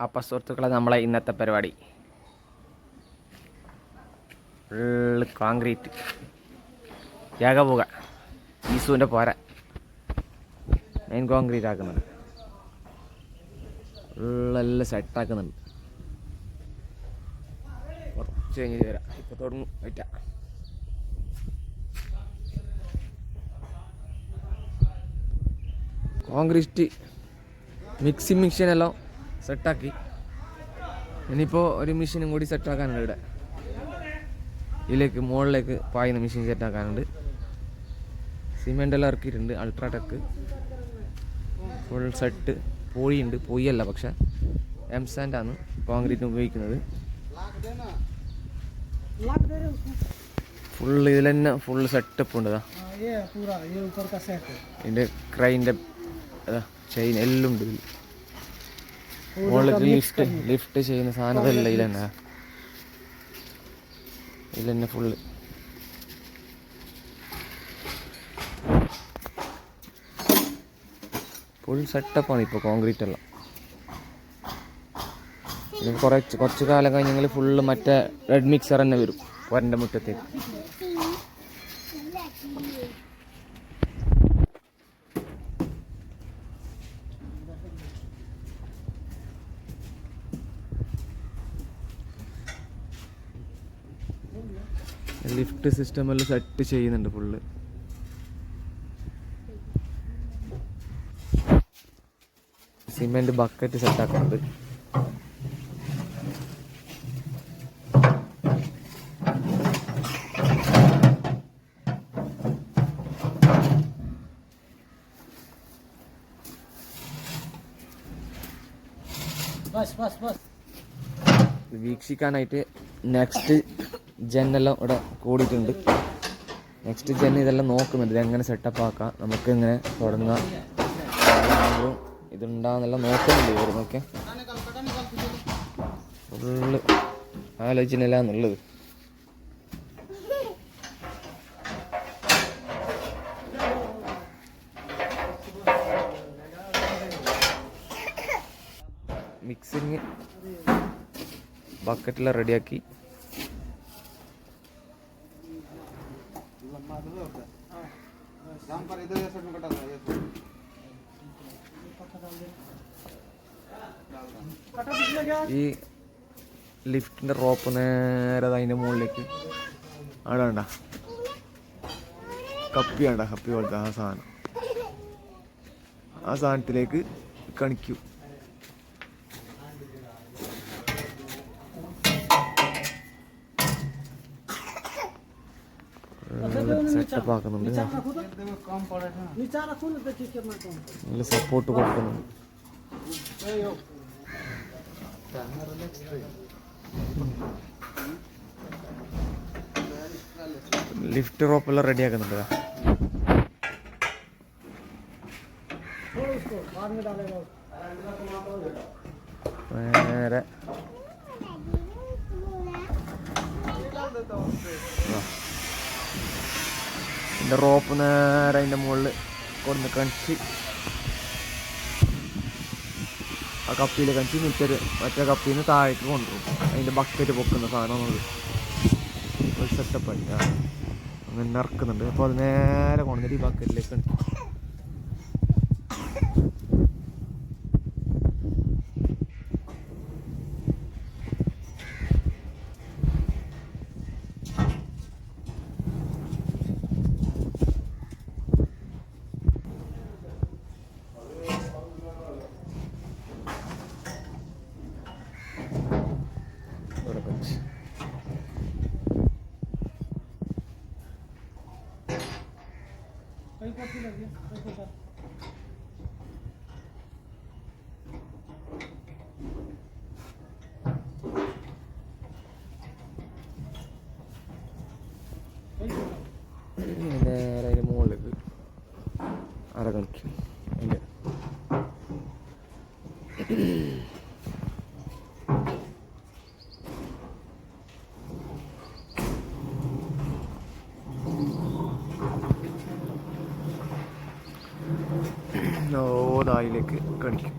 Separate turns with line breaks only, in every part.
അപ്പം സുഹൃത്തുക്കളെ നമ്മളെ ഇന്നത്തെ പരിപാടി. ഫുള്ള് കോൺക്രീറ്റ് ഏകപുക ഈസുവിന്റെ പോര. മെയിൻ കോൺക്രീറ്റ് ആക്കുന്നുണ്ട് ഫുള്ളെല്ലാം സെറ്റാക്കുന്നുണ്ട് കുറച്ച് കഴിഞ്ഞ് വരാം. ഇപ്പോൾ തുടങ്ങും. പറ്റാം കോൺക്രീറ്റ് മിക്സിങ് മെഷീനെല്ലാം സെറ്റാക്കി. ഇനിയിപ്പോൾ ഒരു മെഷീനും കൂടി സെറ്റാക്കാനുണ്ട് ഇവിടെ. ഇതിലേക്ക് മുകളിലേക്ക് പായുന്ന മെഷീൻ സെറ്റാക്കാനുണ്ട് സിമെന്റ് എല്ലാം ഇറക്കിയിട്ടുണ്ട് അൾട്രാടെക്ക് ഫുൾ സെറ്റ് പോയിണ്ട് പോയിയല്ല പക്ഷെ എം സാൻഡാണ് കോൺക്രീറ്റ് ഉപയോഗിക്കുന്നത്. ഫുള്ള് ഇതിൽ തന്നെ ഫുള്ള് സെറ്റപ്പ് ഉണ്ട് ഇതിന്റെ ക്രൈന്റെ ചെയിൻ എല്ലാം ഉണ്ട് ഇതിൽ മുകളിൽ ലിഫ്റ്റ് ലിഫ്റ്റ് ചെയ്യുന്ന സാധനമല്ല ഇതിൽ തന്നെ ഇതിൽ തന്നെ ഫുള്ള് ഫുൾ സെറ്റപ്പാണ് ഇപ്പോൾ കോൺക്രീറ്റ് എല്ലാം. ഇനി കുറച്ച് കുറച്ച് കാലം കഴിഞ്ഞെങ്കിൽ ഫുള്ള് മറ്റേ റെഡ് മിക്സർ തന്നെ വരും. പൊരന്റെ മുറ്റത്തേക്ക്. ലിഫ്റ്റ് സിസ്റ്റം എല്ലാം സെറ്റ് ചെയ്യുന്നുണ്ട് ഫുള്ള് സിമെന്റ് ബക്കറ്റ് സെറ്റാക്കുന്നുണ്ട് വീക്ഷിക്കാനായിട്ട് നെക്സ്റ്റ് ജെന്നെല്ലാം ഇവിടെ കൂടിയിട്ടുണ്ട്. നെക്സ്റ്റ് ജെൻ ഇതെല്ലാം നോക്കുന്നുണ്ട്. ഇതെങ്ങനെ സെറ്റപ്പ് ആക്കാം? നമുക്ക് ഇങ്ങനെ തുടങ്ങാം. ഇതുണ്ടാകുന്നെല്ലാം നോക്കുന്നുണ്ട് ഇവർ നോക്കെ ഫുള്ള് ആലോചനയിലാന്നുള്ളത് മിക്സിങ് ബക്കറ്റിലാണ് റെഡിയാക്കി ഈ ലിഫ്റ്റിന്റെ റോപ്പ് നേരെ അതിന്റെ മുകളിലേക്ക്. അവിടെ വേണ്ട കപ്പി വേണ്ട കപ്പി പോലത്തെ ആ സാധനം. ആ സാധനത്തിലേക്ക് കണിക്കൂ. നല്ല സപ്പോർട്ട് കൊടുക്കുന്നുണ്ട്. ലിഫ്റ്റ് റോപ്പ് എല്ലാം റെഡി ആക്കുന്നുണ്ട് നേരെ. റോപ്പ് നേരെ അതിന്റെ മുകളിൽ കൊണ്ട് കണിച്ച് ആ കപ്പിയിൽ കഴിച്ച് മിറ്റര് മറ്റേ കപ്പിയിൽ നിന്ന് താഴേക്ക് കൊണ്ടുവരും. അതിന്റെ ബക്കറ്റ് പൊക്കുന്ന സാധനം ഒരു സെറ്റപ്പായി അങ്ങനെ ഇറക്കുന്നുണ്ട് അപ്പോൾ അത് നേരെ കൊണ്ടുവന്നിട്ട് ഈ ബക്കറ്റിലേക്ക് കണിക്കും മുകളിലേക്ക് കാണിക്കും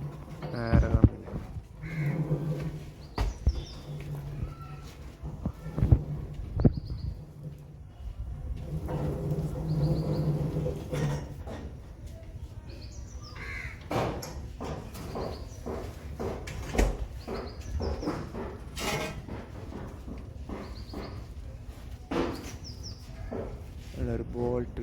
വേറെ കാണുന്നില്ല ഒരു ബോൾട്ട്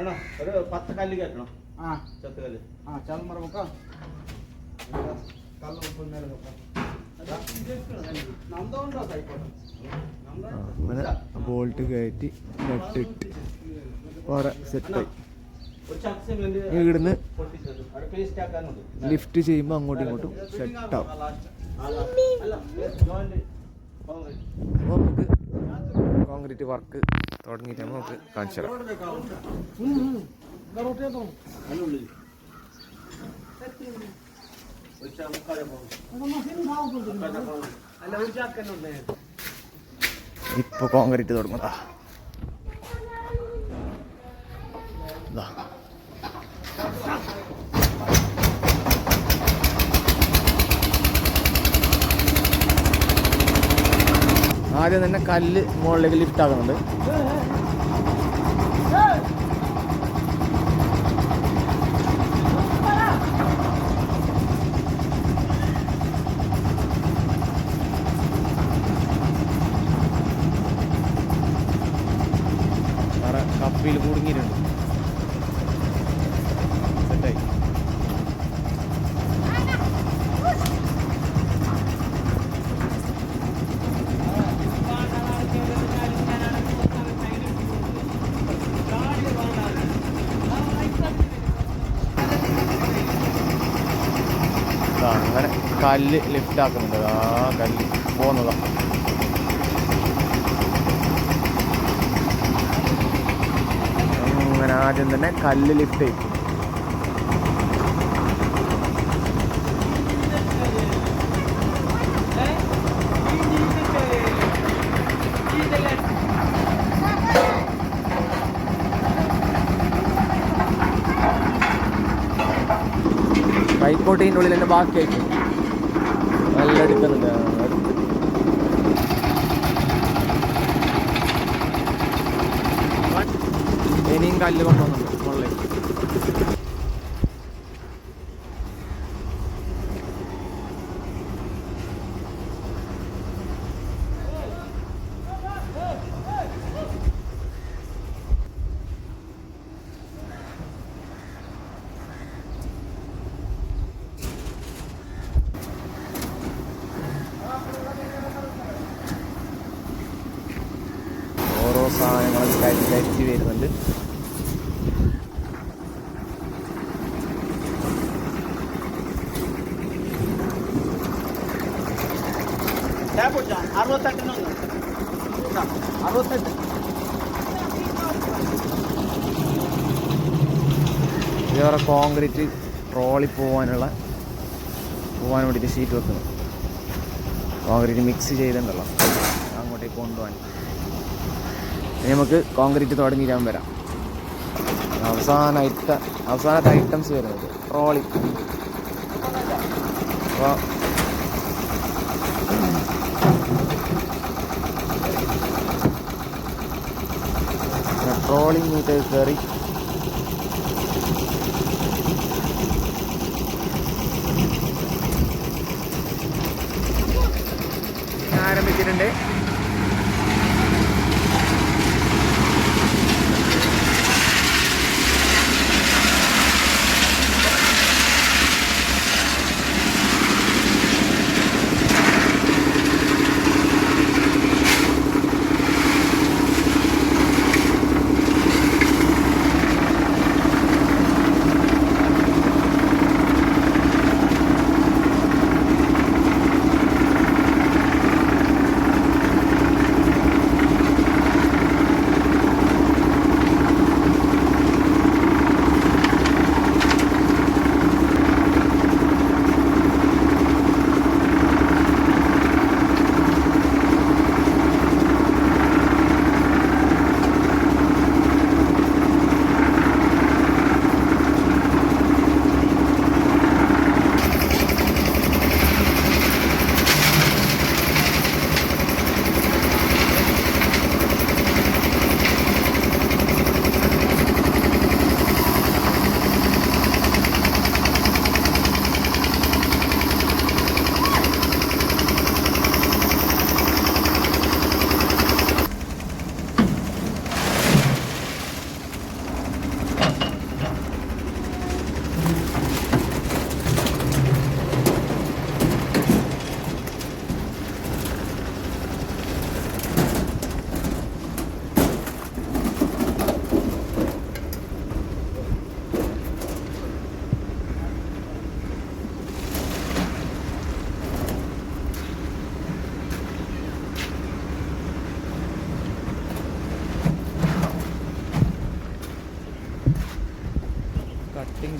വേണോ? ഒരു പത്ത് കല്ല് കയറ്റണം
ആ.
ചത്ത് കല്ല്.
ചാൽ
കല്ല്
അങ്ങനെ ബോൾട്ട് കയറ്റി നട്ടിട്ട് വേറെ സെറ്റായി ഇവിടുന്ന്
പൊട്ടിച്ചത് അവിടെ പേസ്റ്റ് ആക്കാനുണ്ട്.
ലിഫ്റ്റ് ചെയ്യുമ്പോൾ അങ്ങോട്ടും ഇങ്ങോട്ടും സെറ്റാവും അപ്പോൾ നമുക്ക് കോൺക്രീറ്റ് വർക്ക് തുടങ്ങിയിട്ട് നമുക്ക് കാണിച്ചു ഇപ്പൊ കോൺക്രീറ്റ് തുടങ്ങുന്നതാ ആദ്യം തന്നെ കല്ല് മുകളിലേക്ക് ലിഫ്റ്റ് ആക്കുന്നുണ്ട്. കപ്പിയിൽ കുടുങ്ങിയിട്ടുണ്ട് സെറ്റായി ദാ അങ്ങനെ കല്ല് ലിഫ്റ്റ് ആക്കുന്നുണ്ട്. ആ കല്ല്. പോകുന്നതാ അങ്ങനെ ആദ്യം തന്നെ കല്ല് ലിഫ്റ്റ് ചെയ്യും കൈക്കോട്ടീന്റെ ഉള്ളിൽ തന്നെ ബാക്കിയായിട്ട് നല്ല എടുക്കുന്നുണ്ട് ആ, എടുത്ത്. ഇനിയും കല്ല് കൊണ്ടുവന്നുണ്ട് മുകളിൽ ഓരോ സാധനങ്ങളും കയറ്റി കയറ്റി വരുന്നുണ്ട്. ഇതേറെ കോൺക്രീറ്റ് ട്രോളി പോവാനുള്ള പോവാൻ വേണ്ടി ഷീറ്റ് വെക്കുന്നു. കോൺക്രീറ്റ് മിക്സ് ചെയ്തിട്ടുണ്ടല്ലോ. അങ്ങോട്ടേക്ക് കൊണ്ടുപോകാൻ. ഇനി നമുക്ക് കോൺക്രീറ്റ് തുടങ്ങിയിരാൻ വരാം. അവസാന ഐറ്റ അവസാനത്തെ ഐറ്റംസ് വരുന്നത് ട്രോളി. അപ്പോൾ ട്രോളിങ് മീറ്റേഴ്സ് കയറി ആരംഭിച്ചിട്ടുണ്ട്.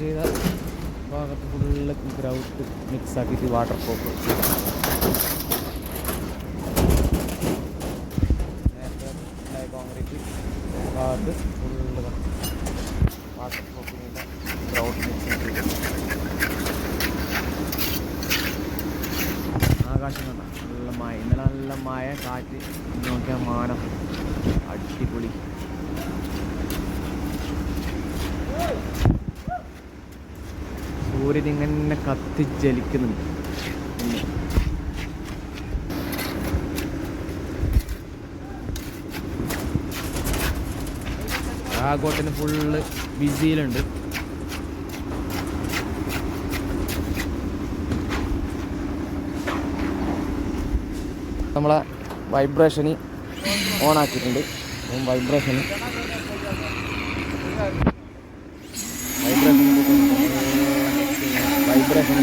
ചെയ്ത ഭാഗത്ത് ഫുള്ള് ഗ്രൗട്ട് മിക്സ് ആക്കിയിട്ട് വാട്ടർ ഉണ്ടായ കോൺക്രീറ്റ് ഭാഗത്ത് ഫുള്ള് വാട്ടർ പ്രൂഫിന്റെ ഗ്രൗട്ട് മിക്സ് ആകാശം കണ്ട നല്ല മഴ ഇന്നലെ നല്ല മഴ കാറ്റ് നോക്കിയാൽ മാനം. അടിപൊളി. ഇങ്ങനെ കത്തി ജലിക്കുന്നുണ്ട് ആഗോട്ടിന് ഫുള്ള് ബിസിയിലുണ്ട്. നമ്മളെ വൈബ്രേഷന് ഓൺ ആക്കിയിട്ടുണ്ട്. വൈബ്രേഷന് এখন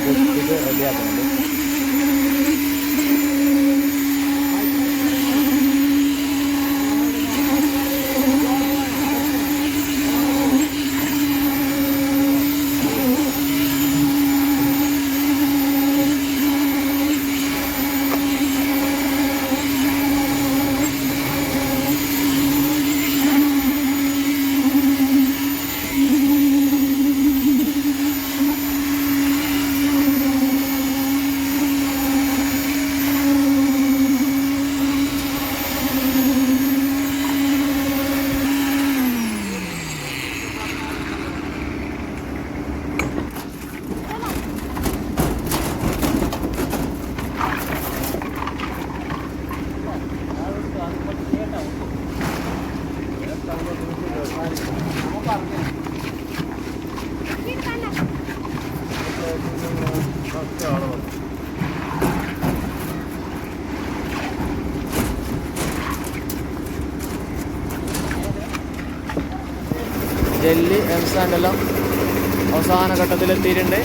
ജെല്ലി എംസാൻഡെല്ലാം അവസാന ഘട്ടത്തിലെത്തിയിട്ടുണ്ട്.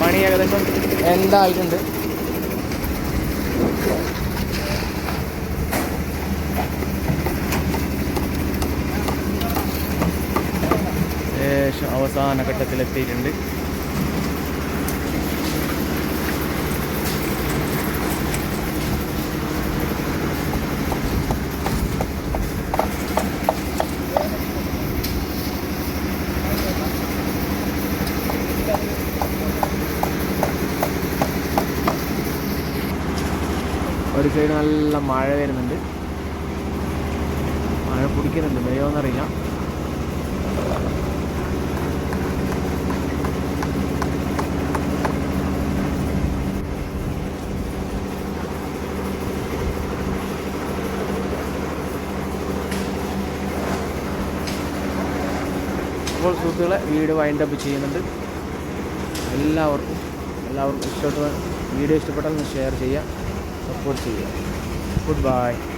പണി ഏകദേശം എന്തായിട്ടുണ്ട്? ഏകദേശം അവസാന ഘട്ടത്തിലെത്തിയിട്ടുണ്ട് ഒരു സൈഡ് നല്ല മഴ വരുന്നുണ്ട്. മഴ പിടിക്കുന്നുണ്ട്. പെയ്യോന്നറിയില്ല അപ്പോൾ സുഹൃത്തുക്കളെ വീഡിയോ വൈൻഡ് അപ്പ് ചെയ്യുന്നുണ്ട്. എല്ലാവർക്കും എല്ലാവർക്കും ഇഷ്ടപ്പെട്ട വീഡിയോ ഇഷ്ടപ്പെട്ടാൽ ഷെയർ ചെയ്യുക സപ്പോർട്ട് ചെയ്യുക. Goodbye.